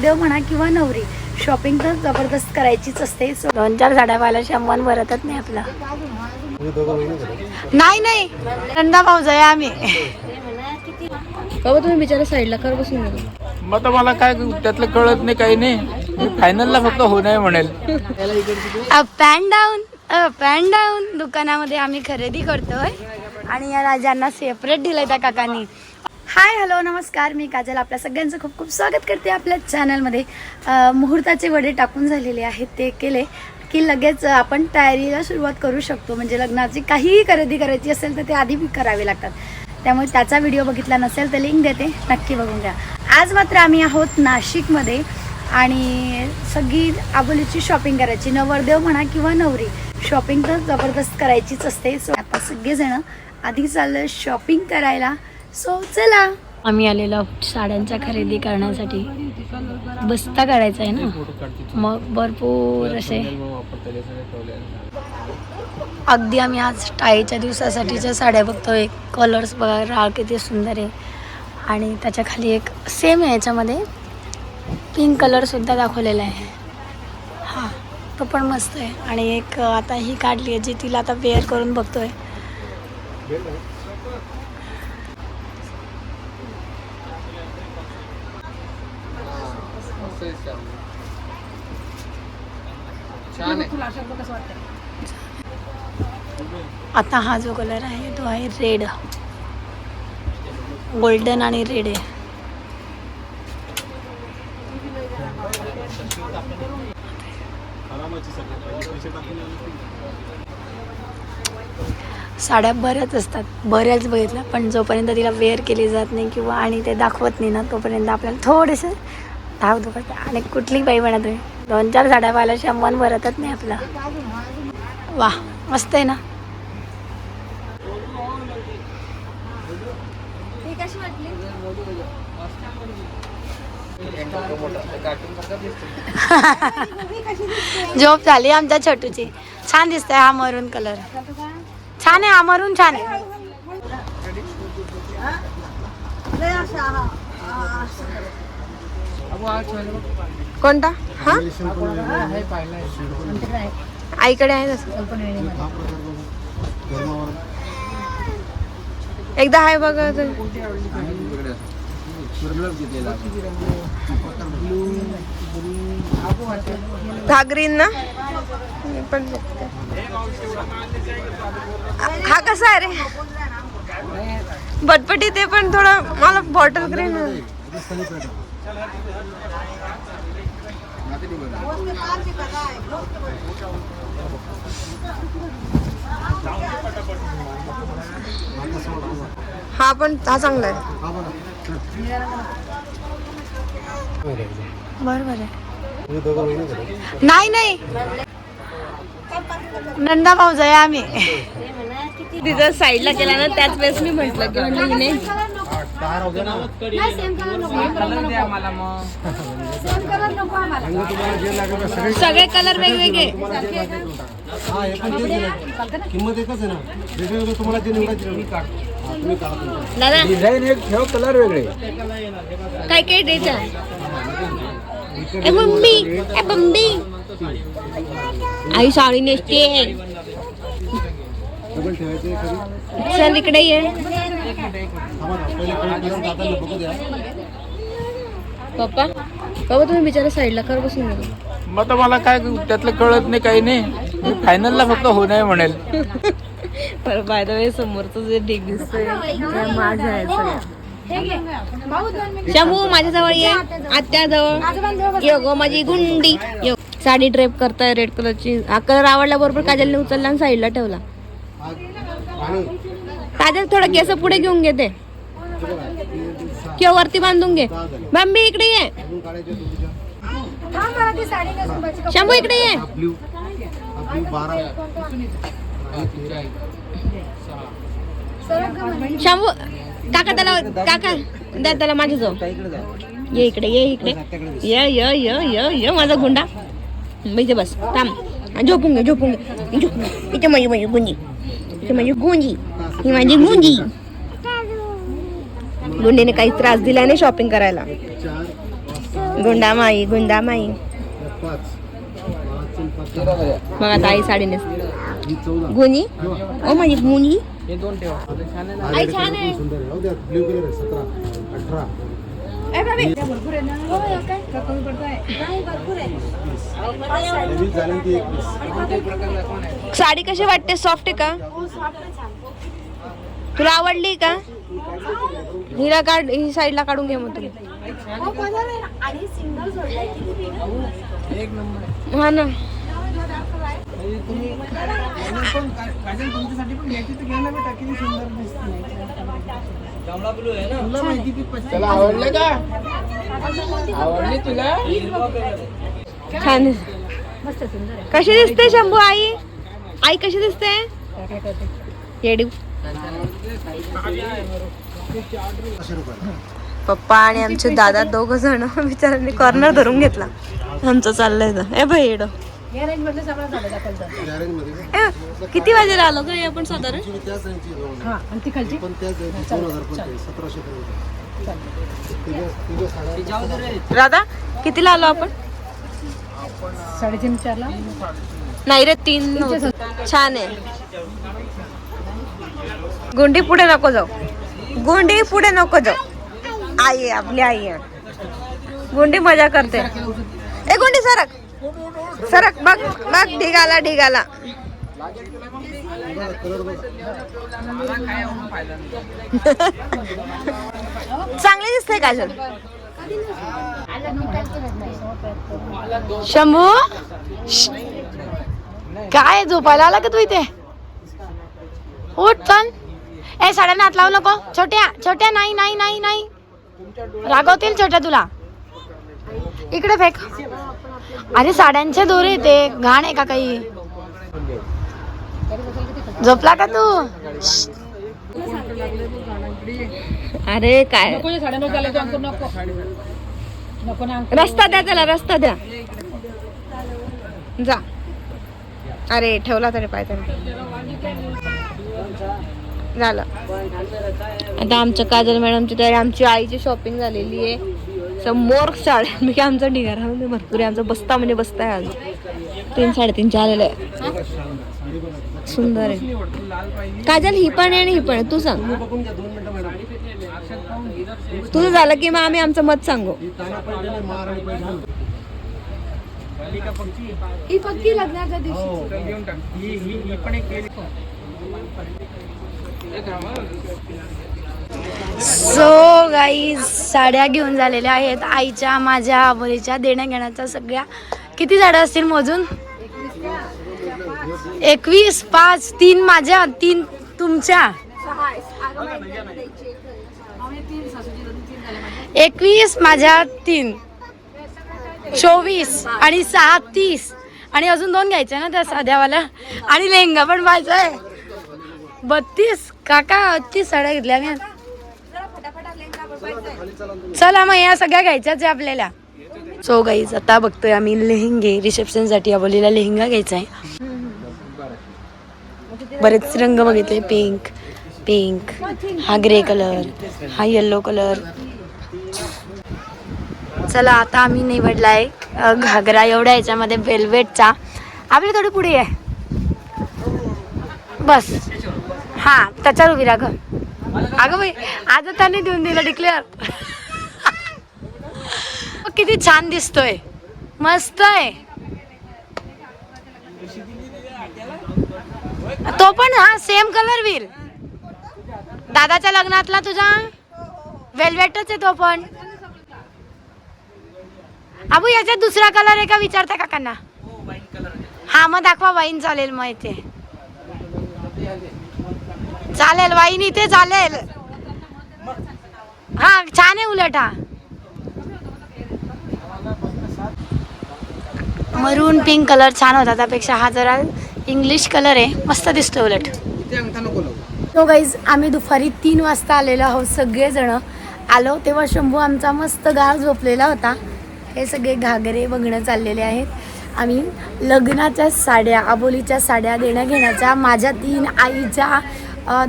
देव म्हणा किंवा नवरी शॉपिंग तर जबरदस्त करायचीच असते. दोन चार साड्या पाहायला शंभर भरतच नाही आपला. नाही नाही. नंदा भाऊ आहे आम्ही. बाबा तुम्ही बिचारा साईडला कर बसून. मग तर मला काय त्यातलं कळत नाही काही नाही. फायनलला फक्त हो नाही म्हणेल. Up and down up and down दुकानामध्ये आम्ही खरेदी करतोय. आणि या राजांना सेपरेट दिलंय त्या काकांनी. हाय हॅलो नमस्कार. मी काजल आपल्या सगळ्यांचं खूप खूप स्वागत करते आपल्या चॅनलमध्ये मुहूर्ताचे वडे टाकून झालेले आहेत ते केले की लगेच आपण तयारीला सुरुवात करू शकतो. म्हणजे लग्नाची काहीही खरेदी करायची असेल तर ते आधी करावे लागतात. त्यामुळे त्याचा व्हिडिओ बघितला नसेल तर लिंक देते. नक्की बघून घ्या. आज मात्र आम्ही आहोत नाशिकमध्ये आणि सगळी आबोलीची शॉपिंग करायची. नवरदेव म्हणा किंवा नवरी शॉपिंग तर जबरदस्त करायचीच असते. सो आता सगळेजणं आधी चाललं शॉपिंग करायला. सो चला. आम्ही आलेलो साड्यांच्या खरेदी करण्यासाठी. बस्ता काढायचा आहे ना? मग भरपूर असे. अगदी आम्ही आज टाळीच्या दिवसासाठीच्या साड्या बघतोय. कलर्स बघा राळ किती सुंदर आहे. आणि त्याच्याखाली एक सेम आहे याच्यामध्ये. पिंक कलरसुद्धा दाखवलेला आहे. हां तो पण मस्त आहे. आणि एक आता ही काढली आहे जी तिला आता वेअर करून बघतोय. आता हा जो कलर आहे तो आहे रेड गोल्डन आणि रेड आहे. साड्या बऱ्याच असतात बऱ्याच बघितल्या पण जोपर्यंत तिला वेअर केली जात नाही किंवा आणि ते दाखवत नाही ना तोपर्यंत आपल्याला थोडेसे धाव दुखत आणि कुठली बाई म्हणत आहे दोन चार साड्या पाहायला शंभर भरतच नाही आपला. वा मस्त आहे ना? झोप झाली आमच्या छोटूची. छान दिसतंय हा मरून कलर छान आहे हा मरून छान आहे. कोणता? हा? आईकडे आहे तसं. एकदा आहे बघा ते. हा ग्रीन ना पण हा कसा आहे रे? बटपटी ते पण थोडं मला बॉटल ग्रीन हा पण हा चांगला आहे. बरोबर आहे. नाही नाही. नंदा भाऊ आहे आम्ही. तिथं साईडला केला ना त्याच वेळेस मी म्हंटल की म्हणलं हिने सगळे कलर वेगवेगळे. किंमत एकच आहे ना. वेगवेगळं तुम्हाला जे निवडायचे दादा. डिझाईन एक ठेव कलर वेगळे. काय काय द्यायचं ए मम्मी. ए मम्मी. आई साडी नेसते चल इकडे ये. पप्पा पप्पा तुम्ही बिचारा साईडला कर बसून मग तर मला काय त्यातलं कळत नाही काही नाही. फायनलला फक्त हो नाही म्हणेल. पर बाय द वे समोरचं जे ढीग दिसतोय ते माझं आहे शंभू माझ्या जवळ ये. आत्या जवळ यो गो माझी गुंडी. यो. साडी ड्रेप करताय रेड कलरची हा कलर आवडला बरोबर काजलने उचलला आणि साईडला ठेवला. काजल थोडं केस पुढे घेऊन घेते किंवा वरती बांधून घे. मम्मी इकडे ये. शंभू इकडे ये. शंभू काका त्याला काका द्या त्याला माझ्या जाऊ ये इकडे ये इकडे. ये ये ये ये ये माझा गुंडा. इथे बस थांब. झोपून घे झोपून घे. झोपून इथे माझी माझी गुंजी. इथे माझी गुंजी ही माझी गुंजी गुंडीने काही त्रास दिला नाही शॉपिंग करायला. गुंडामाई गुंडामाई. पाच पाच पाच बघा ताई साडी नेस ही गुनी ओ माझी गुनी हे दोन ठेवा. आई छान आहे. हो आहे. एकवीस साडी कशी वाटते? सॉफ्ट आहे का? तुला आवडली का? हिला काढ ही साईडला काढून घे मग तुम्ही एक नंबर. हा ना. तुमच्यासाठी पण घ्यायची तर सुंदर दिसते. तुला माहिती ती पसंत त्याला आवडले का? आवडली तुला? छान. कशी दिसते शंभू आई? आई कशी दिसते? येडू. पप्पा आणि आमचे दादा दोघ जण बिचारांनी कॉर्नर धरून घेतला. आमचं चाललंय ए भाई येडो. किती वाजेला आलो का आपण साधारण? राधा कितीला आलो आपण? साडेतीन चारला? नाही रे तीन. छान आहे. गुंडी पुढे नको जाऊ. गुंडी पुढे नको जाऊ. आई आहे आपली आई आहे. गुंडी मजा करते. ए गुंडी सरक. सरक बघ बघ ढिगाला ढिगाला. चांगले चांगली दिसते काजल शंभू? काय झोपायला आला का तू इथे? उठ चल. ए साड्यांना हात लावू नको. छोट्या छोट्या नाही नाही नाही नाही. रागवतील छोट्या तुला. इकडे फेक. अरे साड्यांचे दोरे ते घाण आहे का काही? झोपला का तू? अरे काय? रस्ता द्या त्याला रस्ता द्या. जा. अरे ठेवला तरी पाहिजे झालं. आता आमच्या काजल मॅडमची तयारी आमची आईची शॉपिंग झालेली आहे. समोर साड्या मी काय आमचा निघाला म्हणजे भरपूर आहे. आमचा बस्ता म्हणजे बस्ता आहे आज तीन साडेतीनशे आलेलं आहे सुंदर आहे. काजल ही पण आहे आणि ही पण आहे. तू सांग. तुझं झालं की मग आम्ही आमचं मत सांगू. ही ही पक्की लग्नाच्या दिवशी. सो गाई साड्या घेऊन झालेल्या आहेत आईच्या माझ्या आबोलीच्या देण्या घेण्याच्या सगळ्या. किती साड्या असतील मोजून? एकवीस पाच तीन माझ्या तीन तुमच्या. एकवीस माझ्या तीन. चोवीस आणि सहा तीस. आणि अजून दोन घ्यायचे ना त्या साध्यावाल्या. आणि लेहंगा पण पाहिजे. आहे बत्तीस. काका तीस साड्या घेतल्या मी चला मग या सगळ्या घ्यायच्याच आहे आपल्याला. सो गाईज आता बघतोय आम्ही लेहंगे रिसेप्शनसाठी बोलीला लेहंगा घ्यायचा आहे. बरेच रंग बघितले पिंक पिंक हा ग्रे कलर हा येल्लो कलर चला आता आम्ही निवडलाय आहे घागरा एवढ्या याच्यामध्ये वेल्वेटचा आपली थोडी पुढे आहे बस. हा त्याच्यावर उभी राहा अगं बाई आज त्याने देऊन दिलं डिक्लेअर किती छान दिसतोय. मस्त आहे. तो पण हा सेम कलर वीर. दादाच्या लग्नातला तुझा? वेलवेटच आहे तो पण. अबू याच्यात दुसरा कलर आहे का? विचारता काकांना. हा मग दाखवा वाईन चालेल मग इथे. चालेल वाईन इथे चालेल. हा छान आहे उलट. हा मरून पिंक कलर छान होता त्यापेक्षा हा जरा इंग्लिश कलर आहे. मस्त दिसतोय उलट. तो गाईज आम्ही दुपारी तीन वाजता आलेलो आहोत सगळेजण. आलो तेव्हा शंभू आमचा मस्त गाळ झोपलेला होता. हे सगळे घागरे बघणं चाललेले आहेत. आम्ही लग्नाच्या साड्या आबोलीच्या साड्या देण्या घेण्याच्या माझ्या तीन आईच्या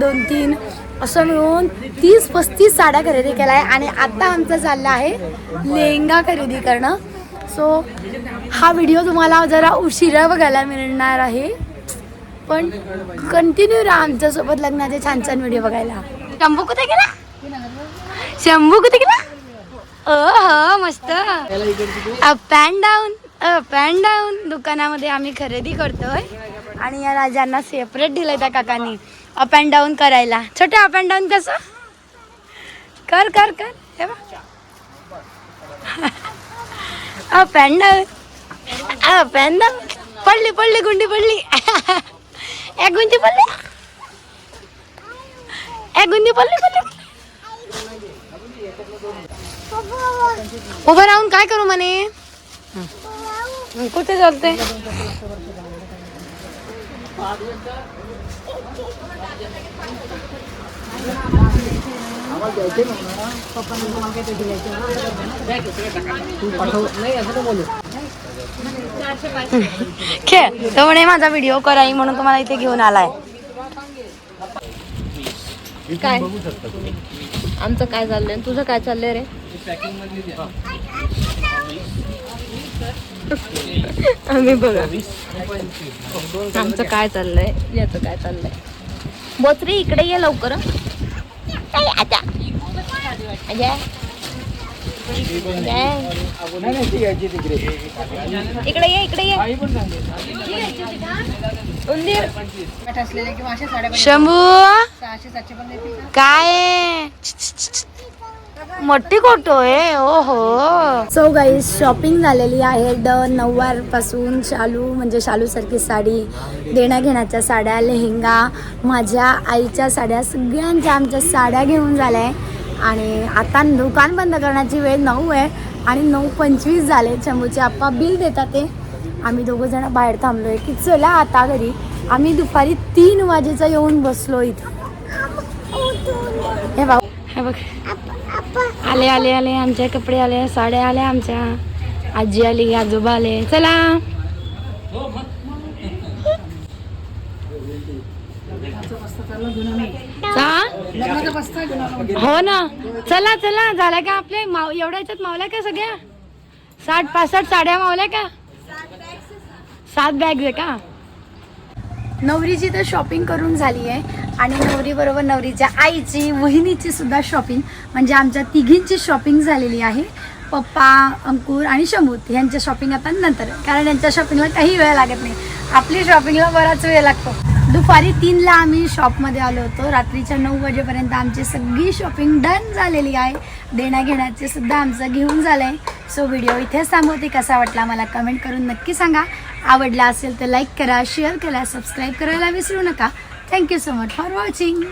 दोन तीन असं मिळून तीस पस्तीस साड्या खरेदी केल्या. आहे आणि आत्ता आमचं चाललं आहे लेहंगा खरेदी करणं. सो हा व्हिडिओ तुम्हाला जरा उशिरा बघायला मिळणार आहे. पण कंटिन्यू राहा आमच्यासोबत लग्नाचे छान छान व्हिडिओ बघायला. शंभू कुठे गेला? शंभू कुठे गेला? ओ हो मस्त. Up and down up and down दुकानामध्ये आम्ही खरेदी करतोय. आणि या राजांना सेपरेट दिलंय त्या काकांनी. अप अँड डाऊन करायला. छोटे अप अँड डाऊन कसं? कर कर कर. हे बघ. Up and down up and down पडली पडली गुंडी पडली. एक गुंडी पडली. एक गुंडी पडली पडली उभं राहून काय करू म्हणे? कुठे चालते? खेळ. तो म्हणे माझा व्हिडिओ कराई म्हणून तुम्हाला इथे घेऊन आलाय. काय? आमचं काय चाललंय? आणि तुझं काय चाललंय रे? आम्ही बघा. आमचं काय चाललंय? याचं काय चाललंय? बोचरी इकडे ये लवकर. काय आता. इकडे ये इकडे ये. उंदीर. शंभू? काय? मोठी फोटो आहे ओ हो सो गाई शॉपिंग झालेली आहे. डन नऊवारपासून शालू म्हणजे शालू सारखी साडी देण्या घेण्याच्या साड्या लेहंगा माझ्या आईच्या साड्या सगळ्यांच्या आमच्या साड्या घेऊन झाल्या आहे. आणि आता दुकान बंद करण्याची वेळ नऊ आहे आणि नऊ पंचवीस झाले. शंभूचे आप्पा बिल देतात ते. आम्ही दोघं जण बाहेर थांबलोय की चला आता घरी. आम्ही दुपारी तीन वाजेचा येऊन बसलो इथं. हे भाऊ हे बघ. आले आले आले आमचे कपडे आले साड्या आल्या आमच्या. आजी आली आजोबा आले. चला. हो ना. चला चला. झाला का आपले? माव एवढ्या याच्यात मावल्या का सगळ्या? साठ पासष्ट साड्या मावल्या का? सात बॅग आहे का? नवरीची तर शॉपिंग करून झाली आहे. आणि नवरीबरोबर नवरीच्या आईची वहिनीची सुद्धा शॉपिंग म्हणजे आमच्या तिघींची शॉपिंग झालेली आहे. पप्पा अंकुर आणि शंभूत यांच्या शॉपिंग आता नंतर. कारण यांच्या शॉपिंगला काही वेळ लागत नाही. आपली शॉपिंगला बराच वेळ लागतो. दुपारी तीनला आम्ही शॉपमध्ये आलो होतो. रात्रीच्या नऊ वाजेपर्यंत आमची सगळी शॉपिंग डन झालेली आहे. देण्याघेण्याचे सुद्धा आमचं घेऊन झालं आहे सो व्हिडिओ इथेच थांबवते. कसा वाटला मला कमेंट करून नक्की सांगा. आवडला असेल तर लाईक करा शेअर करा सबस्क्राईब करायला विसरू नका. Thank you so much for watching